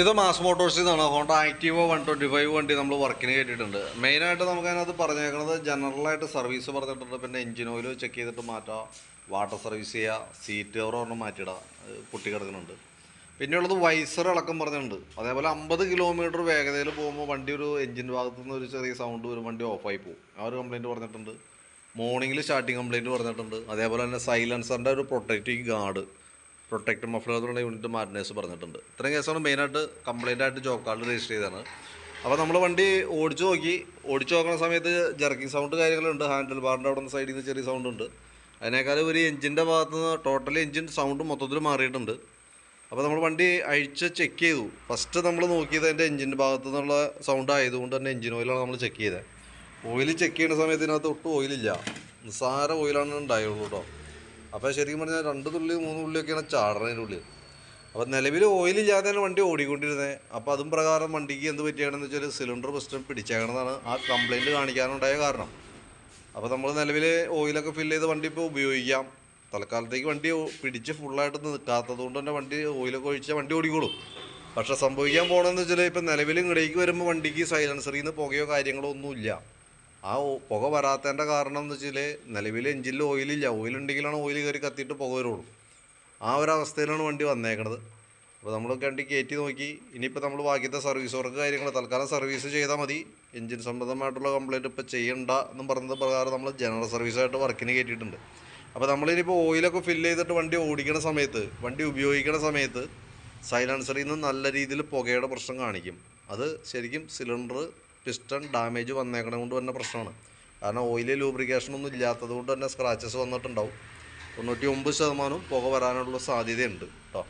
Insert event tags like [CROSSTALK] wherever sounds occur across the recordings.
ഇത് മാസ് മോട്ടോഴ്സിൽ നിന്നാണ് ഹോണ്ട ആക്റ്റീവോ വൺ ട്വന്റി ഫൈവ് വണ്ടി നമ്മൾ വർക്കിന് കയറ്റിയിട്ടുണ്ട് മെയിനായിട്ട് നമുക്ക് അതിനകത്ത് പറഞ്ഞേക്കുന്നത് ജനറലായിട്ട് സർവീസ് പറഞ്ഞിട്ടുണ്ട്. പിന്നെ എഞ്ചിൻ ഓയിൽ ചെക്ക് ചെയ്തിട്ട് മാറ്റാം. വാട്ടർ സർവീസ് ചെയ്യുക സീറ്റ് കവർ ഒരെണ്ണം മാറ്റിയിടാം. അത് പൊട്ടി കിടക്കുന്നുണ്ട്. പിന്നെയുള്ളത് വൈസർ ഇളക്കം പറഞ്ഞിട്ടുണ്ട്. അതേപോലെ അമ്പത് കിലോമീറ്റർ വേഗതയിൽ പോകുമ്പോൾ വണ്ടി ഒരു എഞ്ചിൻ ഭാഗത്തു നിന്ന് ഒരു ചെറിയ സൗണ്ട് വരും. വണ്ടി ഓഫായി പോകും. ആ ഒരു കംപ്ലയിന്റ് പറഞ്ഞിട്ടുണ്ട്. മോർണിംഗിൽ സ്റ്റാർട്ടിങ് കംപ്ലയിന്റ് പറഞ്ഞിട്ടുണ്ട്. അതേപോലെ തന്നെ സൈലൻസറിന്റെ ഒരു പ്രൊട്ടക്റ്റീവ് ഗാർഡ് പ്രൊട്ടക്റ്റ് മഫ്ലറുള്ള യൂണിറ്റ് മാർട്ടിനേഴ്സ് പറഞ്ഞിട്ടുണ്ട്. ഇത്രയും കേസാണ് മെയിനായിട്ട് കംപ്ലൈന്റ് ആയിട്ട് ജോബ് കാർഡ് രജിസ്റ്റർ ചെയ്തതാണ്. അപ്പോൾ നമ്മൾ വണ്ടി ഓടിച്ചു നോക്കി. ഓടിച്ചു നോക്കുന്ന സമയത്ത് ജർക്കിംഗ് സൗണ്ട് കാര്യങ്ങളുണ്ട്. ഹാൻഡിൽ ബാറിന്റെ അവിടെ നിന്ന് സൈഡിൽ നിന്ന് ചെറിയ സൗണ്ട് ഉണ്ട്. അതിനേക്കാൾ ഒരു എഞ്ചിന്റെ ഭാഗത്ത് നിന്ന് ടോട്ടലി എഞ്ചിൻ സൗണ്ട് മൊത്തത്തിൽ മാറിയിട്ടുണ്ട്. അപ്പോൾ നമ്മൾ വണ്ടി അഴിച്ച് ചെക്ക് ചെയ്തു. ഫസ്റ്റ് നമ്മൾ നോക്കിയത് അതിന്റെ എഞ്ചിന്റെ ഭാഗത്തു നിന്നുള്ള സൗണ്ട് ആയതുകൊണ്ട് തന്നെ എഞ്ചിൻ ഓയിലാണ് നമ്മൾ ചെക്ക് ചെയ്തത്. ഓയിൽ ചെക്ക് ചെയ്യുന്ന സമയത്ത് ഇതിനകത്ത് ഒട്ടും ഓയിലില്ല നിസ്സാര ഓയിലാണ് ഉണ്ടായുള്ളൂ കേട്ടോ അപ്പോൾ ശരിക്കും പറഞ്ഞാൽ രണ്ട് തുള്ളി മൂന്ന് തുള്ളിയൊക്കെയാണ് ചാടണതിന്റെ ഉള്ളിൽ അപ്പോൾ നിലവിൽ ഓയിലില്ലാതെയാണ് വണ്ടി ഓടിക്കൊണ്ടിരുന്നത് അപ്പോൾ അതും പ്രകാരം വണ്ടിക്ക് എന്ത് പറ്റിയാണെന്ന് വെച്ചാൽ സിലിണ്ടർ പ്രശ്നം പിടിച്ചേക്കണമെന്നാണ് ആ കംപ്ലയിന്റ് കാണിക്കാനുണ്ടായ കാരണം. അപ്പോൾ നമ്മൾ നിലവിൽ ഓയിലൊക്കെ ഫില്ല് ചെയ്ത് വണ്ടി ഇപ്പോൾ ഉപയോഗിക്കാം. തൽക്കാലത്തേക്ക് വണ്ടി പിടിച്ച് ഫുള്ളായിട്ട് നിൽക്കാത്തത് കൊണ്ട് തന്നെ വണ്ടി ഓയിലൊക്കെ ഒഴിച്ചാൽ വണ്ടി ഓടിക്കോളും. പക്ഷേ സംഭവിക്കാൻ പോകണമെന്ന് വെച്ചാൽ ഇപ്പം നിലവിൽ ഇങ്ങടേക്ക് വരുമ്പോൾ വണ്ടിക്ക് സൈലൻസറിൽ നിന്ന് പുകയോ കാര്യങ്ങളോ ഒന്നുമില്ല. ആ പുക വരാത്തതിന്റെ കാരണം എന്ന് വെച്ചാൽ നിലവിൽ എഞ്ചിനിൽ ഓയിലില്ല. ഓയിലുണ്ടെങ്കിലാണ് ഓയിൽ കയറി കത്തിയിട്ട് പുക വരുള്ളൂ. ആ ഒരു അവസ്ഥയിലാണ് വണ്ടി വന്നേക്കണത്. അപ്പോൾ നമ്മൾ കണ്ടി കയറ്റി നോക്കി. ഇനിയിപ്പോൾ നമ്മൾ ബാക്കിയത്തെ സർവീസ് വർക്ക് കാര്യങ്ങൾ തൽക്കാലം സർവീസ് ചെയ്താൽ മതി. എഞ്ചിൻ സംബന്ധമായിട്ടുള്ള കംപ്ലയിന്റ് ഇപ്പോൾ ചെയ്യണ്ട എന്നും പറഞ്ഞത് പ്രകാരം നമ്മൾ ജനറൽ സർവീസായിട്ട് വർക്കിന് കയറ്റിയിട്ടുണ്ട് അപ്പോൾ നമ്മളിനിപ്പോൾ ഓയിലൊക്കെ ഫില്ല് ചെയ്തിട്ട് വണ്ടി ഓടിക്കണ സമയത്ത് വണ്ടി ഉപയോഗിക്കണ സമയത്ത് സൈലൻസറിൽ നിന്ന് നല്ല രീതിയിൽ പുകയുടെ പ്രശ്നം കാണിക്കും. അത് ശരിക്കും സിലിണ്ടർ പിസ്റ്റൺ ഡാമേജ് വന്നേക്കണ കൊണ്ട് തന്നെ പ്രശ്നമാണ്. കാരണം ഓയിൽ ലൂബ്രിക്കേഷൻ ഒന്നും ഇല്ലാത്തത് കൊണ്ട് തന്നെ സ്ക്രാച്ചസ് വന്നിട്ടുണ്ടാവും. തൊണ്ണൂറ്റി ഒമ്പത് ശതമാനവും പുക വരാനുള്ള സാധ്യതയുണ്ട് കേട്ടോ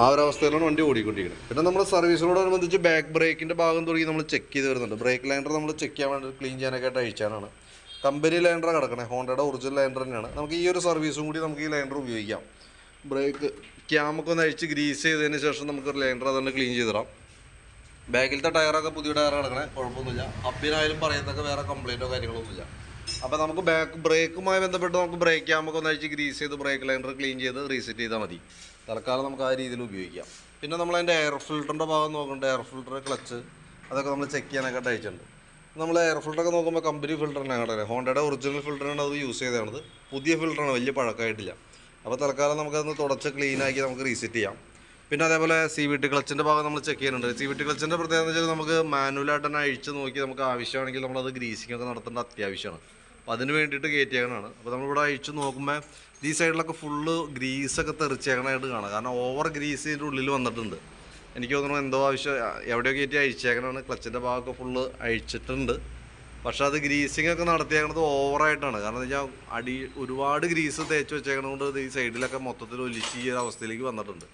ആ ഒരു അവസ്ഥയിലാണ് വണ്ടി ഓടിക്കൊണ്ടിരിക്കുന്നത്. പിന്നെ നമ്മൾ സർവീസിനോടനുബന്ധിച്ച് ബാക്ക് ബ്രേക്കിന്റെ ഭാഗം തുടങ്ങി നമ്മൾ ചെക്ക് ചെയ്ത് വരുന്നുണ്ട്. ബ്രേക്ക് ലൈൻഡർ നമ്മൾ ചെക്ക് ചെയ്യാൻ വേണ്ടി ക്ലീൻ ചെയ്യാനൊക്കെ ആയിട്ട് അയച്ചാനാണ്. കമ്പനി ലൈൻഡർ കിടക്കണേ ഹോണ്ടയുടെ ഒറിജിനൽ ലൈൻഡർ തന്നെയാണ്. നമുക്ക് ഈ ഒരു സർവീസും കൂടി നമുക്ക് ഈ ലൈൻഡർ ഉപയോഗിക്കാം. ബ്രേക്ക് ക്യാമൊക്കെ ഒന്ന് അഴിച്ച് ഗ്രീസ് ചെയ്തതിന് ശേഷം നമുക്കൊരു ലൈൻഡർ തന്നെ ക്ലീൻ ചെയ്തിടാം ബാക്കിലത്തെ ടയറൊക്കെ പുതിയ ടയർ കിടക്കണേ കുഴപ്പമൊന്നുമില്ല. അപ്പിനായാലും പറയുന്നതൊക്കെ വേറെ കംപ്ലൈന്റോ കാര്യങ്ങളൊന്നുമില്ല. അപ്പോൾ നമുക്ക് ബാക്ക് ബ്രേക്കുമായി ബന്ധപ്പെട്ട് നമുക്ക് ബ്രേക്ക് ആകുമ്പോൾ ഒന്ന് ഗ്രീസ് ചെയ്ത് ബ്രേക്ക് ലൈൻഡർ ക്ലീൻ ചെയ്ത് റീസെറ്റ് ചെയ്താൽ മതി. തൽക്കാലം നമുക്ക് ആ രീതിയിൽ ഉപയോഗിക്കാം. പിന്നെ നമ്മൾ അതിന്റെ എയർ ഫിൽറ്ററിന്റെ ഭാഗം നോക്കണ്ട. എയർ ഫിൽറ്റർ ക്ലച്ച് അതൊക്കെ നമ്മൾ ചെക്ക് ചെയ്യാനൊക്കെ അയച്ചിട്ടുണ്ട്. നമ്മൾ എയർ ഫിൽറ്ററൊക്കെ നോക്കുമ്പോൾ കമ്പനി ഫിൽറ്ററിനാണ് കിടക്കുന്നത് ഹോണ്ടയുടെ ഒറിജിനൽ ഫിൽറ്ററാണ് അത് യൂസ് ചെയ്തതാണത്. പുതിയ ഫിൽറ്ററാണ് വലിയ പഴക്കമായിട്ടില്ല. അപ്പോൾ തൽക്കാലം നമുക്കതൊന്ന് തുടച്ച് ക്ലീനാക്കി നമുക്ക് റീസെറ്റ് ചെയ്യാം. പിന്നെ അതേപോലെ സി വി ടി ക്ലച്ചിന്റെ ഭാഗം നമ്മൾ ചെക്ക് ചെയ്യുന്നുണ്ട്. സി വി ടി ക്ലച്ചിന്റെ പ്രത്യേകത എന്ന് വെച്ചാൽ നമുക്ക് മാനുവലായിട്ട് തന്നെ അഴിച്ച് നോക്കി നമുക്ക് ആവശ്യമാണെങ്കിൽ നമ്മളത് ഗ്രീസിംഗ് ഒക്കെ നടത്തേണ്ട അത്യാവശ്യമാണ്. അപ്പോൾ അതിന് വേണ്ടിയിട്ട് കയറ്റിയേക്കണാണ് അപ്പോൾ നമ്മളിവിടെ അഴിച്ച് നോക്കുമ്പോൾ ഈ സൈഡിലൊക്കെ ഫുള്ള് ഗ്രീസൊക്കെ തെറിച്ചേക്കണായിട്ട് കാണാം. കാരണം ഓവർ ഗ്രീസ് ഇതിന്റെ ഉള്ളിൽ വന്നിട്ടുണ്ട്. എനിക്ക് തോന്നുന്നു എന്തോ ആവശ്യം എവിടെയോ കയറ്റി അഴിച്ചേക്കണാണ് ക്ലച്ചിന്റെ ഭാഗമൊക്കെ ഫുള്ള് അഴിച്ചിട്ടുണ്ട്. പക്ഷെ അത് ഗ്രീസിംഗ് ഒക്കെ നടത്തിയേക്കണത് ഓവറായിട്ടാണ് കാരണം എന്താ അടി ഒരുപാട് ഗ്രീസ് തേച്ച് വെച്ചേക്കണത് കൊണ്ട് ഈ സൈഡിലൊക്കെ മൊത്തത്തിൽ ഒലിച്ച് ഈ അവസ്ഥയിലേക്ക് വന്നിട്ടുണ്ട്.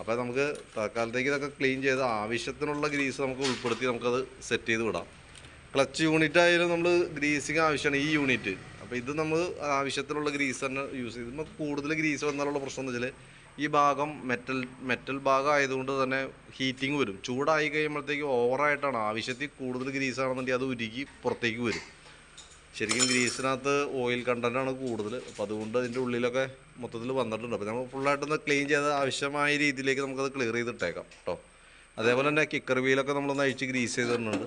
അപ്പോൾ നമുക്ക് തൽക്കാലത്തേക്ക് ഇതൊക്കെ ക്ലീൻ ചെയ്ത് ആവശ്യത്തിനുള്ള ഗ്രീസ് നമുക്ക് ഉൾപ്പെടുത്തി നമുക്കത് സെറ്റ് ചെയ്ത് വിടാം. ക്ലച്ച് യൂണിറ്റ് ആയാലും നമ്മൾ ഗ്രീസിങ് ആവശ്യമാണ് ഈ യൂണിറ്റ് അപ്പോൾ ഇത് നമ്മൾ ആവശ്യത്തിനുള്ള ഗ്രീസ് തന്നെ യൂസ് ചെയ്ത്. നമുക്ക് കൂടുതൽ ഗ്രീസ് വന്നാലുള്ള പ്രശ്നം എന്ന് വെച്ചാൽ ഈ ഭാഗം മെറ്റൽ മെറ്റൽ ഭാഗം ആയതുകൊണ്ട് തന്നെ ഹീറ്റിംഗ് വരും. ചൂടായി കഴിയുമ്പോഴത്തേക്ക് ഓവറായിട്ടാണ് ആവശ്യത്തിൽ കൂടുതൽ ഗ്രീസ് ആണെന്നുണ്ടെങ്കിൽ അത് ഉരുകി പുറത്തേക്ക് വരും. ശരിക്കും ഗ്രീസിനകത്ത് ഓയിൽ കണ്ടന്റാണ് കൂടുതൽ. അപ്പോൾ അതുകൊണ്ട് അതിന്റെ ഉള്ളിലൊക്കെ മൊത്തത്തിൽ വന്നിട്ടുണ്ട്. അപ്പോൾ നമ്മൾ ഫുള്ളായിട്ടൊന്ന് ക്ലീൻ ചെയ്ത് ആവശ്യമായ രീതിയിലേക്ക് നമുക്കത് ക്ലിയർ ചെയ്തിട്ടേക്കാം കേട്ടോ അതേപോലെ തന്നെ കിക്കർ വീലൊക്കെ നമ്മളൊന്ന് അഴിച്ച് ഗ്രീസ് ചെയ്തിട്ടുണ്ട്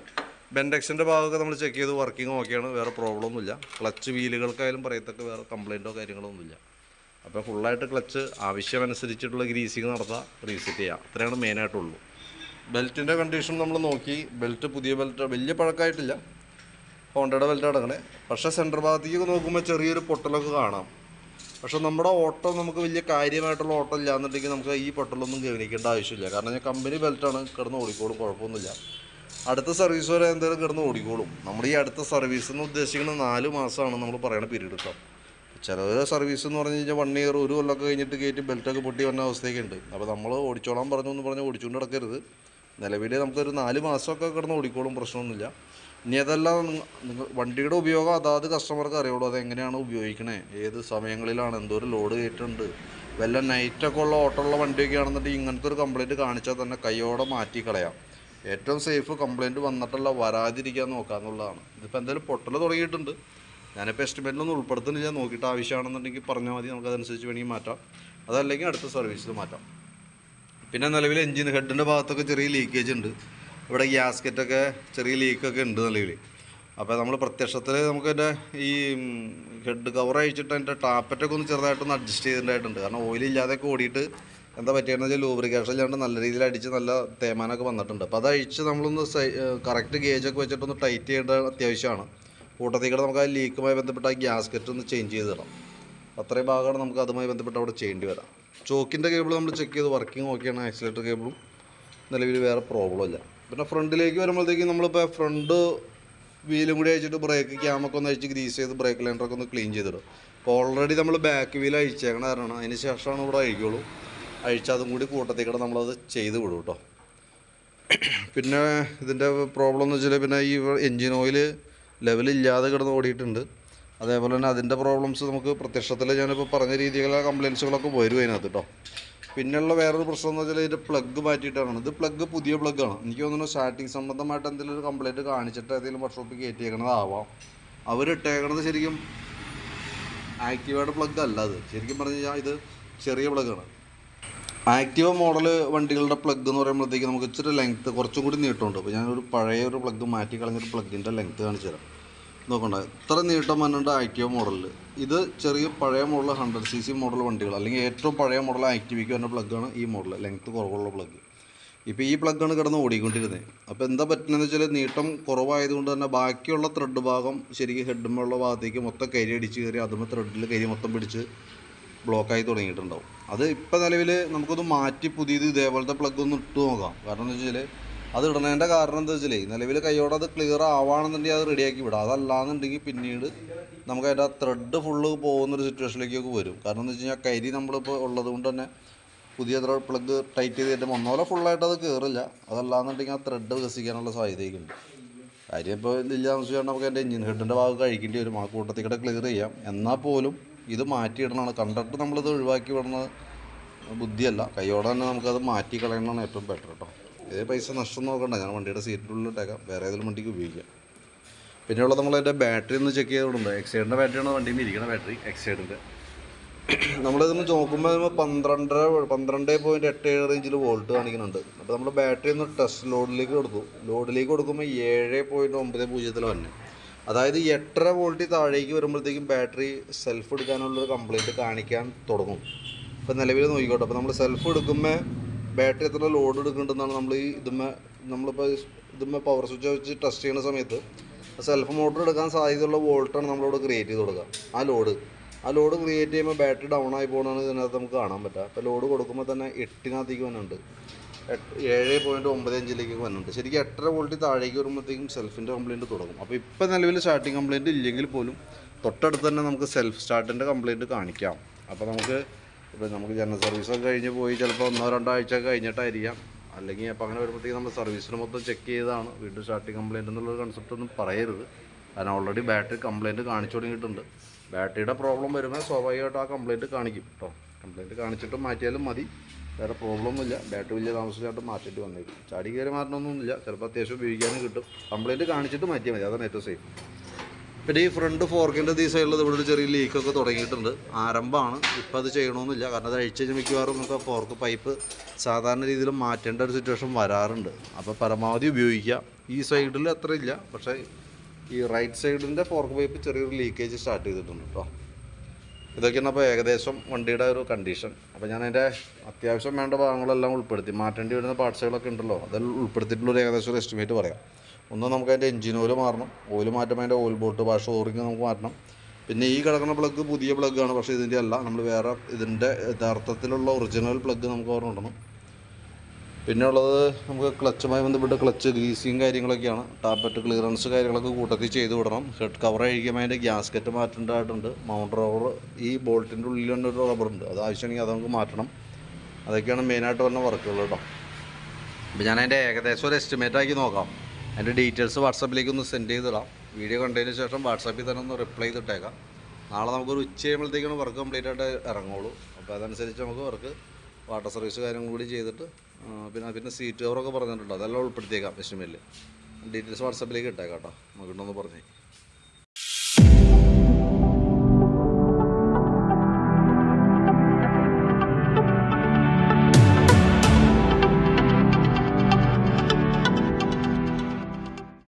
ബെൻഡെക്സിന്റെ ഭാഗമൊക്കെ നമ്മൾ ചെക്ക് ചെയ്ത് വർക്കിംഗ് ഓക്കെയാണ് വേറെ പ്രോബ്ലം ഒന്നുമില്ല. ക്ലച്ച് വീലുകൾക്കായാലും പറയത്തക്ക വേറെ കംപ്ലയിന്റോ കാര്യങ്ങളൊന്നുമില്ല. അപ്പോൾ ഫുള്ളായിട്ട് ക്ലച്ച് ആവശ്യമനുസരിച്ചിട്ടുള്ള ഗ്രീസിങ് നടത്താം റീസെറ്റ് ചെയ്യാം. അത്രയാണ് മെയിനായിട്ടുള്ളൂ ബെൽറ്റിന്റെ കണ്ടീഷൻ നമ്മൾ നോക്കി. ബെൽറ്റ് പുതിയ ബെൽറ്റ് വലിയ പഴക്കമായിട്ടില്ല. ഹോണ്ടയുടെ ബെൽറ്റ് അടങ്ങണേ പക്ഷേ സെന്റർ ഭാഗത്തേക്ക് നോക്കുമ്പോൾ ചെറിയൊരു പൊട്ടലൊക്കെ കാണാം. പക്ഷേ നമ്മുടെ ഓട്ടോ നമുക്ക് വലിയ കാര്യമായിട്ടുള്ള ഓട്ടം ഇല്ലാന്നുണ്ടെങ്കിൽ നമുക്ക് ഈ പൊട്ടലൊന്നും ഗവനിക്കേണ്ട ആവശ്യമില്ല. കാരണം ഞാൻ കമ്പനി ബെൽറ്റാണ് കിടന്ന് ഓടിക്കോളും കുഴപ്പമൊന്നുമില്ല. അടുത്ത സർവീസ് വരെ എന്തായാലും കിടന്ന് ഓടിക്കോളും. നമ്മുടെ ഈ അടുത്ത സർവീസ് എന്ന് ഉദ്ദേശിക്കുന്നത് നാല് മാസമാണ് നമ്മൾ പറയുന്ന പീരീഡ് കേട്ടോ ചില സർവീസ് എന്ന് പറഞ്ഞു കഴിഞ്ഞാൽ വൺ ഇയർ ഒരു കൊല്ലമൊക്കെ കഴിഞ്ഞിട്ട് കയറ്റി ബെൽറ്റൊക്കെ പൊട്ടി വന്ന അവസ്ഥയൊക്കെ ഉണ്ട് അപ്പോൾ നമ്മൾ ഓടിച്ചോളാൻ പറഞ്ഞു എന്ന് പറഞ്ഞാൽ ഓടിച്ചുകൊണ്ട് നടക്കരുത്. നിലവിൽ നമുക്കൊരു നാല് മാസമൊക്കെ കിടന്ന് ഓടിക്കോളും പ്രശ്നമൊന്നുമില്ല. ഇനി അതല്ല നിങ്ങ- നിങ്ങൾ വണ്ടിയുടെ ഉപയോഗം അതാത് കസ്റ്റമർക്ക് അറിയുള്ളൂ. അതെങ്ങനെയാണ് ഉപയോഗിക്കണേ? ഏത് സമയങ്ങളിലാണ്? എന്തോ ഒരു ലോഡ് കയറ്റുണ്ട് വല്ല നൈറ്റൊക്കെ ഉള്ള ഓട്ടമുള്ള വണ്ടിയൊക്കെ ആണെന്നുണ്ടെങ്കിൽ ഇങ്ങനത്തെ ഒരു കംപ്ലയിന്റ് കാണിച്ചാൽ തന്നെ കൈയോടെ മാറ്റി കളയാം. ഏറ്റവും സേഫ് കംപ്ലയിന്റ് വന്നിട്ടല്ല വരാതിരിക്കാൻ നോക്കുക എന്നുള്ളതാണ്. ഇതിപ്പോൾ എന്തായാലും പൊട്ടൽ തുടങ്ങിയിട്ടുണ്ട്. ഞാനിപ്പോൾ എസ്റ്റിമേറ്റിലൊന്നും ഉൾപ്പെടുത്തുന്നില്ല. നോക്കിയിട്ട് ആവശ്യമാണെന്നുണ്ടെങ്കിൽ പറഞ്ഞാൽ മതി. നമുക്കതനുസരിച്ച് വേണമെങ്കിൽ മാറ്റാം. അതല്ലെങ്കിൽ അടുത്ത സർവീസിൽ മാറ്റാം. പിന്നെ നിലവിൽ എഞ്ചിൻ ഹെഡിന്റെ ഭാഗത്തൊക്കെ ചെറിയ ലീക്കേജ് ഉണ്ട്. ഇവിടെ ഗ്യാസ്കറ്റൊക്കെ ചെറിയ ലീക്കൊക്കെ ഉണ്ട് നല്ല രീതിയിൽ അപ്പോൾ നമ്മൾ പ്രത്യക്ഷത്തിൽ നമുക്കതിന്റെ ഈ ഹെഡ് കവർ അഴിച്ചിട്ട് അതിന്റെ ടാപ്പറ്റൊക്കെ ഒന്ന് ചെറുതായിട്ടൊന്ന് അഡ്ജസ്റ്റ് ചെയ്തിട്ടുണ്ടായിട്ടുണ്ട്. കാരണം ഇല്ലാതെ ഓടിയിട്ട് എന്താ പറ്റിയെന്ന് വെച്ചാൽ ലൂബ്രിക്കേഷൻ ഇല്ലാണ്ട് നല്ല രീതിയിൽ അടിച്ച് നല്ല തേമാനൊക്കെ വന്നിട്ടുണ്ട്. അപ്പോൾ അത് അഴിച്ച് നമ്മളൊന്ന് കറക്റ്റ് ഗേജൊക്കെ വെച്ചിട്ടൊന്ന് ടൈറ്റ് ചെയ്യേണ്ട അത്യാവശ്യമാണ്. കൂട്ടത്തിൽ കൂടെ നമുക്ക് ആ ലീക്കുമായി ബന്ധപ്പെട്ട ആ ഗ്യാസ്കറ്റ് ഒന്ന് ചേഞ്ച് ചെയ്ത് തരണം. അത്രയും ഭാഗമാണ് നമുക്ക് അതുമായി ബന്ധപ്പെട്ട് അവിടെ ചെയ്യേണ്ടി വരാം. ചോക്കിന്റെ കേബിൾ നമ്മൾ ചെക്ക് ചെയ്ത് വർക്കിംഗ് ഓക്കെയാണ് ആക്സിലേറ്റർ കേബിളും നിലവിൽ വേറെ പ്രോബ്ലം ഇല്ല. പിന്നെ ഫ്രണ്ടിലേക്ക് വരുമ്പോഴത്തേക്കും നമ്മളിപ്പോൾ ഫ്രണ്ട് വീലും കൂടി അഴിച്ചിട്ട് ബ്രേക്ക് ക്യാമൊക്കെ ഒന്ന് അഴിച്ച് ഗ്രീസ് ചെയ്ത് ബ്രേക്ക് ലൈൻഡറൊക്കെ ഒന്ന് ക്ലീൻ ചെയ്തിടും. അപ്പോൾ ഓൾറെഡി നമ്മൾ ബാക്ക് വീൽ അഴിച്ചേക്കണ കാരണം അതിന് ശേഷമാണ് ഇവിടെ അഴിക്കുള്ളൂ. അഴിച്ചതും കൂടി കൂട്ടത്തിൽ കൂടെ നമ്മളത് ചെയ്ത് വിടും കേട്ടോ. പിന്നെ ഇതിന്റെ പ്രോബ്ലം എന്ന് വെച്ചാൽ പിന്നെ ഈ എൻജിൻ ഓയിൽ ലെവലില്ലാതെ കിടന്ന് ഓടിയിട്ടുണ്ട്. അതേപോലെ തന്നെ അതിന്റെ പ്രോബ്ലംസ് നമുക്ക് പ്രത്യക്ഷത്തിൽ ഞാനിപ്പോൾ പറഞ്ഞ രീതിയിലുള്ള കംപ്ലയിൻസുകളൊക്കെ വരും അതിനകത്ത് കേട്ടോ. പിന്നെയുള്ള വേറൊരു പ്രശ്നം എന്ന് വെച്ചാൽ ഇതിന്റെ പ്ലഗ് മാറ്റിയിട്ടാണ്. ഇത് പ്ലഗ് പുതിയ പ്ലഗ്ഗാണ് എനിക്ക് തോന്നുന്നു സ്റ്റാർട്ടിങ് സംബന്ധമായിട്ട് എന്തെങ്കിലും ഒരു കംപ്ലയിന്റ് കാണിച്ചിട്ട് ഏതെങ്കിലും വർക്ക്ഷോപ്പിൽ കയറ്റിയേക്കണതാവാം അവരിട്ടേക്കണത് ശരിക്കും ആക്റ്റീവയുടെ പ്ലഗ് അല്ല അത്. ശരിക്കും പറഞ്ഞു കഴിഞ്ഞാൽ ഇത് ചെറിയ പ്ലഗാണ് ആക്റ്റീവ മോഡൽ വണ്ടികളുടെ പ്ലഗ് എന്ന് പറയുമ്പോഴത്തേക്ക് നമുക്ക് ഇച്ചിരി ലെങ്ത്ത് കുറച്ചും കൂടി നീട്ടമുണ്ട് അപ്പോൾ ഞാനൊരു പഴയ ഒരു പ്ലഗ് മാറ്റി കളഞ്ഞൊരു പ്ലഗിന്റെ ലെങ്ത്ത് കാണിച്ചു തരാം നോക്കണ്ട. ഇത്ര നീട്ടം വന്നിട്ട് ആക്റ്റീവ മോഡലിൽ ഇത് ചെറിയ പഴയ model hundred C C model വണ്ടികൾ അല്ലെങ്കിൽ ഏറ്റവും പഴയ മോഡൽ ആക്റ്റീവയ്ക്ക് വരുന്ന പ്ലഗ്ഗാണ് ഈ മോഡൽ ലെങ്ത്ത് കുറവുള്ള പ്ലഗ് ഇപ്പോൾ ഈ പ്ലഗ്ഗാണ് കിടന്ന് ഓടിക്കൊണ്ടിരുന്നത് അപ്പോൾ എന്താ പറ്റുന്നതെന്ന് വെച്ചാൽ നീട്ടം കുറവായതുകൊണ്ട് തന്നെ ബാക്കിയുള്ള ത്രെഡ് ഭാഗം ശരിക്കും ഹെഡുമുള്ള ഭാഗത്തേക്ക് മൊത്തം കരി അടിച്ച് കയറി അതുമ്പോൾ ത്രെഡിൽ കരി മൊത്തം പിടിച്ച് ബ്ലോക്കായി തുടങ്ങിയിട്ടുണ്ടാവും. അത് ഇപ്പോൾ നിലവിൽ നമുക്കൊന്ന് മാറ്റി പുതിയത് ഇതേപോലത്തെ പ്ലഗ് ഒന്ന് ഇട്ട് നോക്കാം. കാരണം എന്താ വെച്ചാൽ അത് ഇടുന്നതിന്റെ കാരണം എന്താ വെച്ചാൽ നിലവിൽ കൈയോടെ അത് ക്ലിയർ ആവുകയാണെന്നുണ്ടെങ്കിൽ അത് റെഡിയാക്കി വിടാം. അതല്ലാന്നുണ്ടെങ്കിൽ പിന്നീട് നമുക്ക് അതിന്റെ ആ ത്രെഡ് ഫുള്ള് പോകുന്നൊരു സിറ്റുവേഷനിലേക്കൊക്കെ വരും. കാരണം എന്താ വെച്ച് കഴിഞ്ഞാൽ കരി നമ്മളിപ്പോൾ ഉള്ളത് കൊണ്ട് തന്നെ പുതിയ ത്രെഡ് പ്ലഗ് ടൈറ്റ് ചെയ്തിട്ട് ഒന്നോലെ ഫുള്ളായിട്ട് അത് കയറില്ല അതല്ലാന്നുണ്ടെങ്കിൽ ആ ത്രെഡ് വികസിക്കാനുള്ള സാധ്യതയൊക്കെ ഉണ്ട്. കാര്യം ഇപ്പോൾ ഇല്ല വെച്ചാൽ നമുക്ക് എന്റെ എഞ്ചിൻ ഹെഡിന്റെ ഭാഗം കഴിക്കേണ്ടി വരും. ആ കൂട്ടത്തിൽ കൂടെ ക്ലിയർ ചെയ്യാം. എന്നാൽ പോലും ഇത് മാറ്റിയിടണമാണ് കണ്ടിട്ട് നമ്മളിത് ഒഴിവാക്കി വിടുന്നത് ബുദ്ധിയല്ല. കൈയോടെ തന്നെ നമുക്കത് മാറ്റി കളയണതാണ് ഏറ്റവും ബെറ്റർ കേട്ടോ ഇതേ പൈസ നഷ്ടം നോക്കണ്ട. ഞാൻ വണ്ടിയുടെ സീറ്റിനുള്ളിൽ ഇട്ടേക്കാം. വേറെ ഏതെങ്കിലും വണ്ടിക്ക് ഉപയോഗിക്കാം. പിന്നെയുള്ളത് നമ്മൾ അതിന്റെ ബാറ്ററി ഒന്ന് ചെക്ക് ചെയ്തിട്ടുണ്ട് എക്സൈഡിന്റെ ബാറ്ററിയാണ് വണ്ടിയിൽ ഇരിക്കുന്ന ബാറ്ററി എക്സൈഡിന്റെ [CLEARS THROAT] നമ്മളിതൊന്ന് നോക്കുമ്പോൾ നമ്മൾ പന്ത്രണ്ടര പന്ത്രണ്ട് പോയിന്റ് എട്ട് ഏഴ് റേഞ്ചിൽ വോൾട്ട് കാണിക്കുന്നുണ്ട്. അപ്പോൾ നമ്മൾ ബാറ്ററി ഒന്ന് ടെസ്റ്റ് ലോഡിലേക്ക് കൊടുത്തു. ലോഡിലേക്ക് കൊടുക്കുമ്പോൾ ഏഴ് പോയിന്റ് ഒമ്പത് പൂജ്യത്തിൽ വന്നു. അതായത് എട്ടര വോൾട്ടിൽ താഴേക്ക് വരുമ്പോഴത്തേക്കും ബാറ്ററി സെൽഫ് എടുക്കാനുള്ളൊരു കംപ്ലൈന്റ് കാണിക്കാൻ തുടങ്ങും. ഇപ്പോൾ നിലവിൽ നോക്കിക്കോട്ടെ. അപ്പോൾ നമ്മൾ സെൽഫ് എടുക്കുമ്പോൾ ബാറ്ററി എത്ര ലോഡ് എടുക്കുന്നുണ്ടെന്നാണ് നമ്മൾ ഈ ഇതുമ്മ നമ്മളിപ്പോൾ ഇതുമ്മ പവർ സ്വിച്ച് വെച്ച് ടെസ്റ്റ് ചെയ്യുന്ന സമയത്ത് സെൽഫ് മോട്ടർ എടുക്കാൻ സാധ്യതയുള്ള വോൾട്ടാണ് നമ്മളിവിടെ ക്രിയേറ്റ് ചെയ്ത് കൊടുക്കുക. ആ ലോഡ് ആ ലോഡ് ക്രിയേറ്റ് ചെയ്യുമ്പോൾ ബാറ്ററി ഡൗൺ ആയി പോകണമെന്ന് ഇതിനകത്ത് നമുക്ക് കാണാൻ പറ്റുക. അപ്പോൾ ലോഡ് കൊടുക്കുമ്പോൾ തന്നെ എട്ടിനകത്തേക്ക് വന്നുണ്ട് ഏഴ് പോയിന്റ് ഒമ്പത് അഞ്ചിലേക്ക് വന്നിട്ടുണ്ട്. ശരിക്കും എട്ടര വോൾട്ടിൽ താഴേക്ക് വരുമ്പോഴത്തേക്കും സെൽഫിന്റെ കംപ്ലയിന്റ് തുടങ്ങും. അപ്പോൾ ഇപ്പോൾ നിലവിൽ സ്റ്റാർട്ടിങ് കംപ്ലയിന്റ് ഇല്ലെങ്കിൽ പോലും തൊട്ടടുത്ത് തന്നെ നമുക്ക് സെൽഫ് സ്റ്റാർട്ടിന്റെ കംപ്ലയിന്റ് കാണിക്കാം. അപ്പോൾ നമുക്ക് ഇപ്പോൾ നമുക്ക് ജനറൽ സർവീസൊക്കെ കഴിഞ്ഞ് പോയി ചിലപ്പോൾ ഒന്നോ രണ്ടോ ആഴ്ച കഴിഞ്ഞിട്ടായിരിക്കാം. അല്ലെങ്കിൽ അപ്പോൾ അങ്ങനെ വരുമ്പോഴത്തേക്കും നമ്മൾ സർവീസിന് മൊത്തം ചെക്ക് ചെയ്താണ് വീണ്ടും സ്റ്റാർട്ടിങ് കംപ്ലയിന്റ് എന്നുള്ളൊരു കൺസെപ്റ്റ് ഒന്നും പറയരുത്. കാരണം ഓൾറെഡി ബാറ്ററി കംപ്ലയിന്റ് കാണിച്ചു തുടങ്ങിയിട്ടുണ്ട്. ബാറ്ററിയുടെ പ്രോബ്ലം വരുമ്പോൾ സ്വാഭാവികമായിട്ട് ആ കംപ്ലയിന്റ് കാണിക്കും കേട്ടോ കംപ്ലയിന്റ് കാണിച്ചിട്ട് മാറ്റിയാലും മതി. വേറെ പ്രോബ്ലം ഒന്നുമില്ല. ബാറ്ററി വലിയ താമസിച്ചായിട്ട് മാറ്റിയിട്ട് വന്നേക്കും. ചാടി കയറി മാറ്റണമൊന്നുമില്ല ചിലപ്പോൾ അത്യാവശ്യം ഉപയോഗിക്കാനും കിട്ടും. കംപ്ലയിന്റ് കാണിച്ചിട്ട് മാറ്റിയാൽ മതി. അതാണ് ഏറ്റവും സേഫ് പിന്നെ ഈ ഫ്രണ്ട് ഫോർക്കിന്റെ ഈ സൈഡിൽ ഇവിടെ ഒരു ചെറിയ ലീക്കൊക്കെ തുടങ്ങിയിട്ടുണ്ട്. ആരംഭമാണ്. ഇപ്പം അത് ചെയ്യണമെന്നില്ല കാരണം അത് അഴിച്ചു കഴിഞ്ഞ് മിക്കവാറും നമുക്ക് ഫോർക്ക് പൈപ്പ് സാധാരണ രീതിയിൽ മാറ്റേണ്ട ഒരു സിറ്റുവേഷൻ വരാറുണ്ട്. അപ്പോൾ പരമാവധി ഉപയോഗിക്കാം ഈ സൈഡിൽ അത്ര ഇല്ല. പക്ഷേ ഈ റൈറ്റ് സൈഡിന്റെ ഫോർക്ക് പൈപ്പ് ചെറിയൊരു ലീക്കേജ് സ്റ്റാർട്ട് ചെയ്തിട്ടുണ്ട് കേട്ടോ ഇതൊക്കെയാണ് അപ്പോൾ ഏകദേശം വണ്ടിയുടെ ഒരു കണ്ടീഷൻ അപ്പോൾ ഞാൻ അതിന്റെ അത്യാവശ്യം വേണ്ട ഭാഗങ്ങളെല്ലാം ഉൾപ്പെടുത്തി. മാറ്റേണ്ടി വരുന്ന പാർട്സുകളൊക്കെ ഉണ്ടല്ലോ. അതെല്ലാം ഉൾപ്പെടുത്തിയിട്ടുള്ളൊരു ഏകദേശം ഒരു എസ്റ്റിമേറ്റ് പറയാം. ഒന്ന് നമുക്ക് അതിന്റെ എഞ്ചിൻ ഓയിൽ മാറണം ഓയിൽ മാറ്റുമ്പോൾ അതിന്റെ ഓയിൽ ബോട്ട് വാഷ് ഓറിങ് നമുക്ക് മാറ്റണം. പിന്നെ ഈ കിടക്കുന്ന പ്ലഗ് പുതിയ പ്ലഗ് ആണ് പക്ഷേ ഇതിന്റെ അല്ല നമ്മൾ വേറെ ഇതിന്റെ യഥാർത്ഥത്തിലുള്ള ഒറിജിനൽ പ്ലഗ് നമുക്ക് ഓർമ്മ ഇടണം. പിന്നെ ഉള്ളത് നമുക്ക് ക്ലച്ചുമായി ബന്ധപ്പെട്ട് ക്ലച്ച് ഗ്രീസിങ് കാര്യങ്ങളൊക്കെയാണ്. ടാപ്പറ്റ് ക്ലിയറൻസ് കാര്യങ്ങളൊക്കെ കൂട്ടത്തിൽ ചെയ്ത് വിടണം. ഹെഡ് കവർ കഴിക്കുമ്പോൾ അതിന്റെ ഗ്യാസ്കറ്റ് മാറ്റേണ്ടതായിട്ടുണ്ട്. മൗണ്ട് റബ്ബർ ഈ ബോൾട്ടിന്റെ ഉള്ളിൽ തന്നെ ഒരു റബ്ബറുണ്ട് അത് ആവശ്യമാണെങ്കിൽ അത് നമുക്ക് മാറ്റണം. അതൊക്കെയാണ് മെയിനായിട്ട് വരുന്ന വർക്കുകൾ കേട്ടോ. അപ്പോൾ ഞാൻ അതിന്റെ ഏകദേശം ഒരു എസ്റ്റിമേറ്റ് ആക്കി നോക്കാം. അതിന്റെ ഡീറ്റെയിൽസ് വാട്സാപ്പിലേക്ക് ഒന്ന് സെൻഡ് ചെയ്തിടാം. വീഡിയോ കണ്ടതിന് ശേഷം വാട്സാപ്പിൽ തന്നെ ഒന്ന് റിപ്ലൈ ചെയ്തിട്ടേക്കാം. നാളെ നമുക്കൊരു ഉച്ച കഴിയുമ്പോഴത്തേക്കാണ് വർക്ക് കംപ്ലീറ്റ് ആയിട്ട് ഇറങ്ങുള്ളൂ. അപ്പോൾ അതനുസരിച്ച് നമുക്ക് വർക്ക് വാട്ടർ സർവീസ് കാര്യം കൂടി ചെയ്തിട്ട് പിന്നെ പിന്നെ സീറ്റ് കവറൊക്കെ പറഞ്ഞിട്ടുണ്ട്. അതെല്ലാം ഉൾപ്പെടുത്തിയേക്കാം എസ്റ്റിമേറ്റിൽ ഡീറ്റെയിൽസ് വാട്സാപ്പിലേക്ക് ഇട്ടേക്കാം കേട്ടോ. നോക്കിയിട്ടൊന്ന് പറഞ്ഞേ